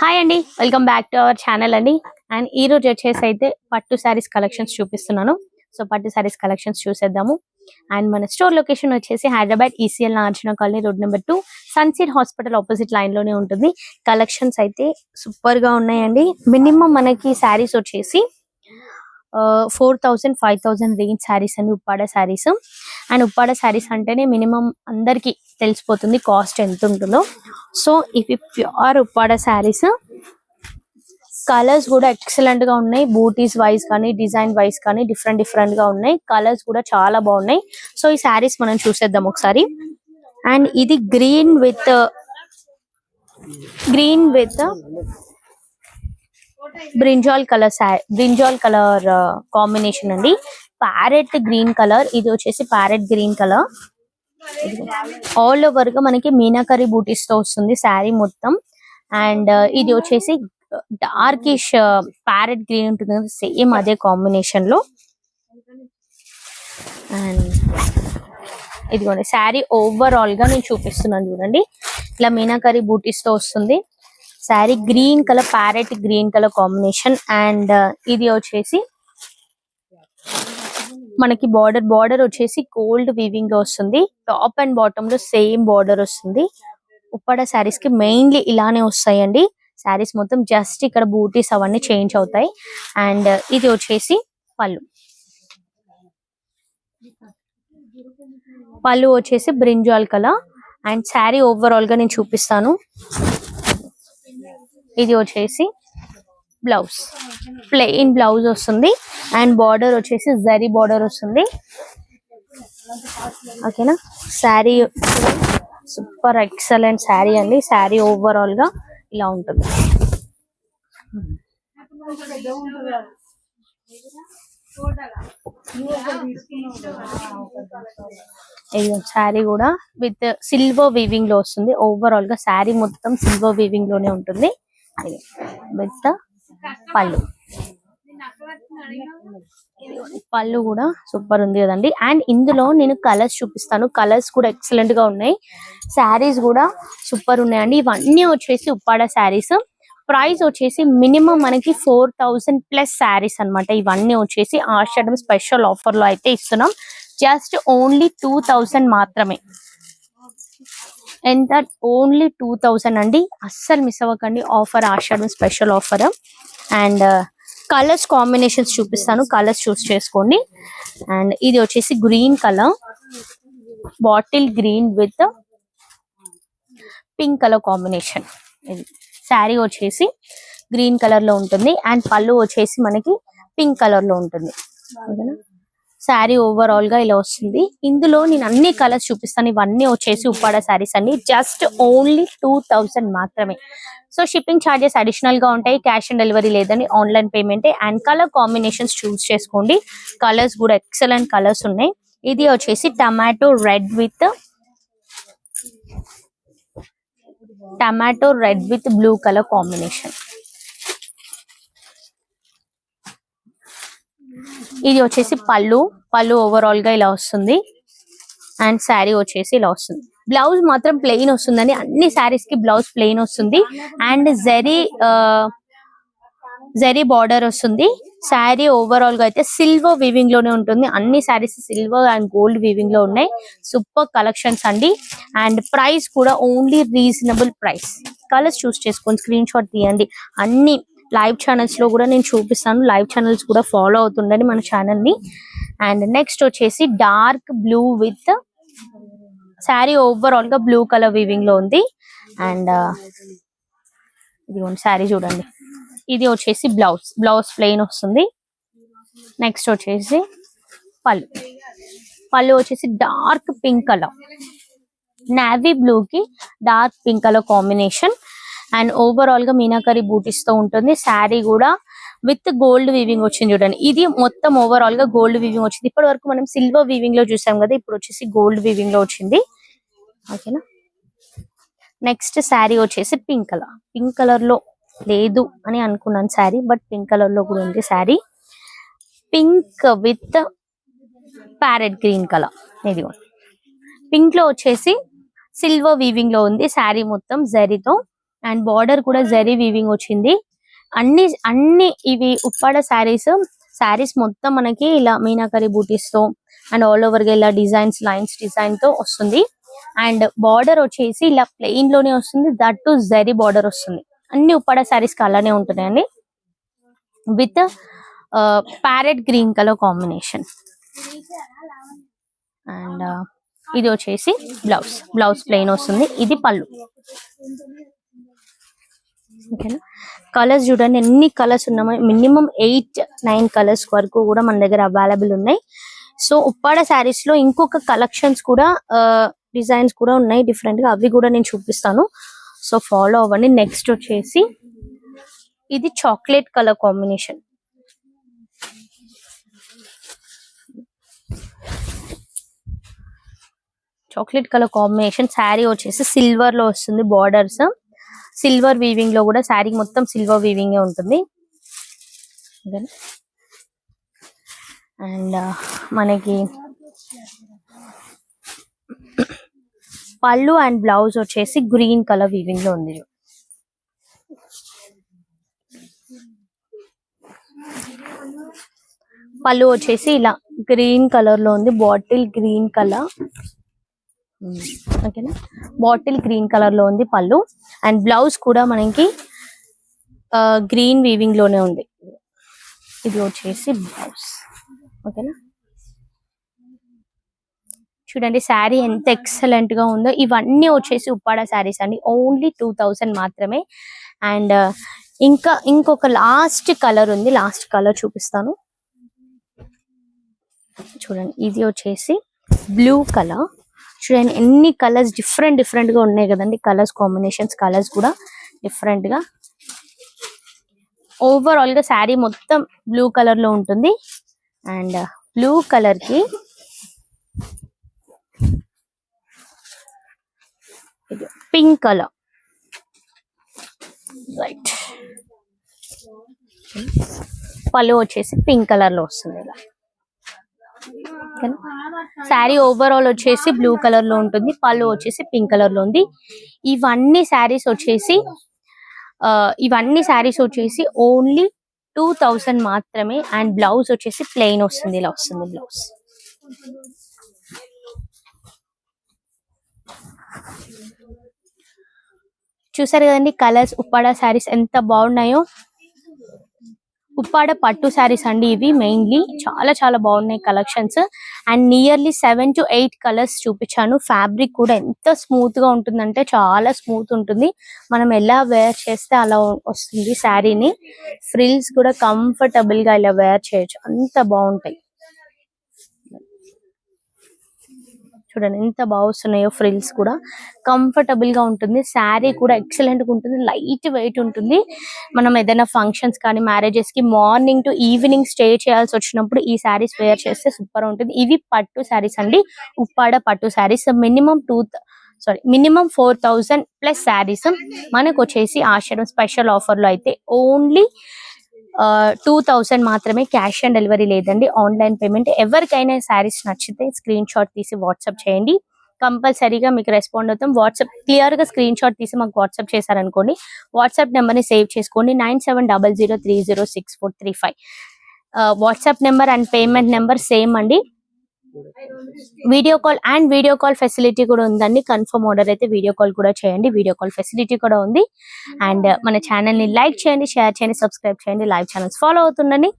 Hi అండి welcome back to our channel అండి and ఈ రోజు వచ్చేసి అయితే పట్టు శారీస్ కలెక్షన్స్ చూపిస్తున్నాను. సో పట్టు శారీస్ కలెక్షన్స్ చూసేద్దాము. అండ్ మన స్టోర్ లొకేషన్ వచ్చేసి హైదరాబాద్ ఈసీఎల్ నార్జున కాలనీ రోడ్ నెంబర్ టూ సన్సీడ్ హాస్పిటల్ ఆపోజిట్ లైన్లోనే ఉంటుంది. కలెక్షన్స్ అయితే సూపర్గా ఉన్నాయండి మినిమం మనకి శారీస్ వచ్చేసి four thousand five thousand range saris అండి ఉప్పాడ శారీస్ అండ్ ఉప్పాడ శారీస్ అంటేనే మినిమం అందరికి తెలిసిపోతుంది కాస్ట్ ఎంత ఉంటుందో. సో ఇవి ప్యూర్ ఉప్పాడ శారీస్ కలర్స్ కూడా ఎక్సలెంట్గా ఉన్నాయి. బూటీస్ వైస్ కానీ డిజైన్ వైస్ కానీ డిఫరెంట్ డిఫరెంట్గా ఉన్నాయి. కలర్స్ కూడా చాలా బాగున్నాయి. సో ఈ శారీస్ మనం చూసేద్దాం ఒకసారి. అండ్ ఇది green with green with brinjal colour brinjal colour combination అండి. ప్యారెట్ గ్రీన్ కలర్ ఇది వచ్చేసి ప్యారెట్ గ్రీన్ కలర్. ఆల్ ఓవర్గా మనకి మీనాకరీ బూటీస్తో వస్తుంది శారీ మొత్తం. అండ్ ఇది వచ్చేసి డార్కిష్ ప్యారెట్ గ్రీన్ ఉంటుంది కదా సేమ్ అదే కాంబినేషన్లో. అండ్ ఇదిగోండి శారీ ఓవరాల్గా నేను చూపిస్తున్నాను చూడండి. ఇట్లా మీనాకరీ బూటీస్తో వస్తుంది. Sari green colour parrot green colour combination. And uh, ఇది వచ్చేసి మనకి బార్డర్ బార్డర్ వచ్చేసి గోల్డ్ వీవింగ్గా వస్తుంది. టాప్ అండ్ బాటమ్లో సేమ్ బార్డర్ వస్తుంది. ఉప్పాడ శారీస్కి మెయిన్లీ ఇలానే వస్తాయండి. శారీస్ మొత్తం జస్ట్ ఇక్కడ బూటీస్ అవన్నీ చేంజ్ అవుతాయి. అండ్ uh, ఇది వచ్చేసి పళ్ళు. పళ్ళు వచ్చేసి బ్రింజాల్ కలర్. అండ్ శారీ ఓవరాల్గా నేను చూపిస్తాను. ఇది వచ్చేసి బ్లౌజ్. ప్లెయిన్ బ్లౌజ్ వస్తుంది. అండ్ బార్డర్ వచ్చేసి జరీ బార్డర్ వస్తుంది. ఓకేనా? శారీ సూపర్ ఎక్సలెంట్ శారీ అండి. శారీ ఓవరాల్గా ఇలా ఉంటుంది. ఇది శారీ కూడా విత్ సిల్వర్ వీవింగ్లో వస్తుంది. ఓవరాల్గా శారీ మొత్తం సిల్వర్ వీవింగ్లోనే ఉంటుంది. ఇది. విత్ పళ్ళు. పళ్ళు కూడా సూపర్ ఉంది కదండి. అండ్ ఇందులో నేను కలర్స్ చూపిస్తాను. కలర్స్ కూడా ఎక్సలెంట్గా ఉన్నాయి. శారీస్ కూడా సూపర్ ఉన్నాయండి. ఇవన్నీ వచ్చేసి ఉప్పాడ శారీస్. ప్రైస్ వచ్చేసి మినిమం మనకి ఫోర్ థౌసండ్ ప్లస్ శారీస్ అన్నమాట. ఇవన్నీ వచ్చేసి ఆషాఢం స్పెషల్ ఆఫర్లో అయితే ఇస్తున్నాం. జస్ట్ ఓన్లీ టూ థౌసండ్ మాత్రమే. ఎంత ఓన్లీ టూ థౌసండ్ అండి. అస్సలు మిస్ అవ్వకండి. Offer Ashadham special offer and colours combinations చూపిస్తాను. కలర్స్ చూస్ చేసుకోండి. అండ్ ఇది వచ్చేసి green colour bottle green with pink colour combination ఇది శారీ వచ్చేసి గ్రీన్ కలర్లో ఉంటుంది. అండ్ పళ్ళు వచ్చేసి మనకి పింక్ కలర్లో ఉంటుంది. ఓకేనా? శారీ ఓవరాల్గా ఇలా వస్తుంది. ఇందులో నేను అన్ని కలర్స్ చూపిస్తాను. ఇవన్నీ వచ్చేసి ఉప్పాడ శారీస్ అన్ని జస్ట్ ఓన్లీ టూ థౌసండ్ మాత్రమే. సో షిప్పింగ్ ఛార్జెస్ అడిషనల్గా ఉంటాయి. క్యాష్ ఆన్ డెలివరీ లేదని online payment and colour combinations choose చేసుకోండి. కలర్స్ కూడా ఎక్సలెంట్ కలర్స్ ఉన్నాయి. ఇది వచ్చేసి tomato red with tomato red with blue colour combination ఇది వచ్చేసి పళ్ళు. పళ్ళు ఓవరాల్గా ఇలా వస్తుంది. అండ్ శారీ వచ్చేసి ఇలా వస్తుంది. బ్లౌజ్ మాత్రం ప్లెయిన్ వస్తుందని అన్ని శారీస్కి బ్లౌజ్ ప్లెయిన్ వస్తుంది. అండ్ జరీ జరీ బార్డర్ వస్తుంది. శారీ ఓవరాల్గా అయితే సిల్వర్ వీవింగ్లోనే ఉంటుంది. అన్ని శారీస్ సిల్వర్ అండ్ గోల్డ్ వీవింగ్లో ఉన్నాయి. సూపర్ కలెక్షన్స్ అండి. అండ్ ప్రైస్ కూడా only reasonable price colours choose చేసుకోండి స్క్రీన్ షాట్ తీయండి. అన్ని లైవ్ ఛానల్స్లో కూడా నేను చూపిస్తాను. లైవ్ ఛానల్స్ కూడా ఫాలో అవుతుండండి మన ఛానల్ని అండ్ నెక్స్ట్ వచ్చేసి డార్క్ బ్లూ విత్ శారీ ఓవరాల్గా బ్లూ కలర్ వీవింగ్లో ఉంది. అండ్ ఇది శారీ చూడండి. ఇది వచ్చేసి బ్లౌజ్ బ్లౌజ్ ప్లెయిన్ వస్తుంది. నెక్స్ట్ వచ్చేసి పళ్ళు. పళ్ళు వచ్చేసి dark pink colour. Navy blue కి dark pink colour combination. And ఓవరాల్గా మీనాకరి బూటీస్తో ఉంటుంది. శారీ కూడా విత్ గోల్డ్ వీవింగ్ వచ్చింది చూడండి. ఇది మొత్తం ఓవరాల్గా గోల్డ్ వీవింగ్ వచ్చింది. ఇప్పటి వరకు మనం సిల్వర్ వీవింగ్లో చూసాం కదా ఇప్పుడు వచ్చేసి గోల్డ్ వీవింగ్లో వచ్చింది. ఓకేనా నెక్స్ట్ శారీ వచ్చేసి పింక్ కలర్ పింక్ కలర్లో లేదు అని అనుకున్నాను శారీ బట్ పింక్ కలర్లో కూడా ఉంది sari pink with parrot green colour ఇది పింక్లో వచ్చేసి సిల్వర్ వీవింగ్లో ఉంది. శారీ మొత్తం జరీతో అండ్ బార్డర్ కూడా జరీ వీవింగ్ వచ్చింది. అన్ని అన్ని ఇవి ఉప్పాడ శారీస్ శారీస్ మొత్తం మనకి ఇలా మీనాకరి బూటీస్తో అండ్ ఆల్ ఓవర్గా ఇలా డిజైన్స్ లైన్స్ డిజైన్తో వస్తుంది. అండ్ బార్డర్ వచ్చేసి ఇలా ప్లెయిన్లోనే వస్తుంది. దట్ టు జరీ బార్డర్ వస్తుంది. అన్ని ఉప్పాడ శారీస్ అలానే ఉంటున్నాయండి. With parrot green colour combination. And ఇది వచ్చేసి బ్లౌజ్. బ్లౌజ్ ప్లెయిన్ వస్తుంది. ఇది పళ్ళు. ఓకేనా? కలర్స్ చూడండి ఎన్ని కలర్స్ ఉన్నామో. మినిమం ఎయిట్ నైన్ కలర్స్ వరకు కూడా మన దగ్గర అవైలబుల్ ఉన్నాయి. సో ఉప్పాడ శారీస్లో ఇంకొక కలెక్షన్స్ కూడా డిజైన్స్ కూడా ఉన్నాయి డిఫరెంట్గా. అవి కూడా నేను చూపిస్తాను. సో ఫాలో అవ్వండి. నెక్స్ట్ వచ్చేసి ఇది chocolate colour combination chocolate colour combination sari వచ్చేసి సిల్వర్లో వస్తుంది బార్డర్స్ సిల్వర్ వీవింగ్లో కూడా శారీ మొత్తం సిల్వర్ వీవింగ్ ఉంటుంది. అండ్ మనకి పళ్ళు అండ్ బ్లౌజ్ వచ్చేసి గ్రీన్ కలర్ వీవింగ్లో ఉంది. పళ్ళు వచ్చేసి ఇలా గ్రీన్ కలర్లో ఉంది. Bottle green colour. ఓకేనా? బాటిల్ గ్రీన్ కలర్లో ఉంది పళ్ళు. అండ్ బ్లౌజ్ కూడా మనకి గ్రీన్ వీవింగ్లోనే ఉంది. ఇది వచ్చేసి బ్లౌజ్. ఓకేనా? చూడండి శారీ ఎంత ఎక్సలెంట్గా ఉందో. ఇవన్నీ వచ్చేసి ఉప్పాడ శారీస్ అండి. ఓన్లీ టూ థౌసండ్ మాత్రమే. అండ్ ఇంకా ఇంకొక లాస్ట్ కలర్ ఉంది. లాస్ట్ కలర్ చూపిస్తాను. చూడండి ఇది వచ్చేసి బ్లూ కలర్ చూడండి ఎన్ని కలర్స్ డిఫరెంట్ డిఫరెంట్గా ఉన్నాయి కదండి. కలర్స్ కాంబినేషన్స్ కలర్స్ కూడా డిఫరెంట్గా. ఓవరాల్గా శారీ మొత్తం బ్లూ కలర్లో ఉంటుంది. అండ్ బ్లూ కలర్కి పింక్ కలర్ రైట్ పళ్ళు వచ్చేసి పింక్ కలర్లో వస్తుంది ఇలా. శారీ ఓవరాల్ వచ్చేసి బ్లూ కలర్లో ఉంటుంది పళ్ళు వచ్చేసి పింక్ కలర్లో ఉంది. ఇవన్నీ శారీస్ వచ్చేసి ఇవన్నీ శారీస్ వచ్చేసి ఓన్లీ టూ థౌసండ్ మాత్రమే అండ్ బ్లౌజ్ వచ్చేసి ప్లెయిన్ వస్తుంది ఇలా వస్తుంది బ్లౌజ్ చూసారు కదండి కలర్స్ ఉప్పాడ శారీస్ ఎంత బాగున్నాయో? ఉప్పాడ పట్టు శారీస్ అండి ఇవి మెయిన్లీ చాలా చాలా బాగున్నాయి collections and nearly seven to eight colours చూపించాను. ఫ్యాబ్రిక్ కూడా ఎంత స్మూత్గా ఉంటుందంటే చాలా స్మూత్ ఉంటుంది. మనం ఎలా వేర్ చేస్తే అలా వస్తుంది శారీని. ఫ్రిల్స్ కూడా కంఫర్టబుల్గా ఇలా వేర్ చేయొచ్చు. అంత బాగుంటాయి. చూడండి ఎంత బాగా ఫ్రిల్స్ కూడా. కంఫర్టబుల్గా ఉంటుంది. శారీ కూడా ఎక్సలెంట్గా ఉంటుంది. లైట్ వెయిట్ ఉంటుంది. మనం ఏదైనా ఫంక్షన్స్ కానీ మ్యారేజెస్కి మార్నింగ్ టు ఈవినింగ్ స్టే చేయాల్సి వచ్చినప్పుడు ఈ శారీస్ వేర్ చేస్తే సూపర్ ఉంటుంది. ఇవి పట్టు శారీస్ అండి. ఉప్పాడ పట్టు saris minimum two sorry minimum four thousand plus saris మనకు వచ్చేసి ఆశ్రమం స్పెషల్ ఆఫర్లో అయితే ఓన్లీ టూ థౌసండ్ మాత్రమే క్యాష్ ఆన్ డెలివరీ లేదండి. ఆన్లైన్ పేమెంట్ ఎవరికైనా శారీస్ నచ్చితే స్క్రీన్ షాట్ తీసి వాట్సాప్ చేయండి. కంపల్సరీగా మీకు రెస్పాండ్ అవుతాం. వాట్సాప్ క్లియర్గా స్క్రీన్ షాట్ తీసి మాకు వాట్సాప్ చేశారనుకోండి వాట్సాప్ నెంబర్ని సేవ్ చేసుకోండి. Nine seven double zero three zero six four three five WhatsApp number and payment number same అండి. Video call and video call facility కూడా ఉందండి. కన్ఫర్మ్ ఆర్డర్ అయితే వీడియో కాల్ కూడా చేయండి. వీడియో కాల్ ఫెసిలిటీ కూడా ఉంది. అండ్ మన ఛానల్ని లైక్ చేయండి షేర్ చేయండి సబ్స్క్రైబ్ చేయండి. Live channels follow అవుతుండండి.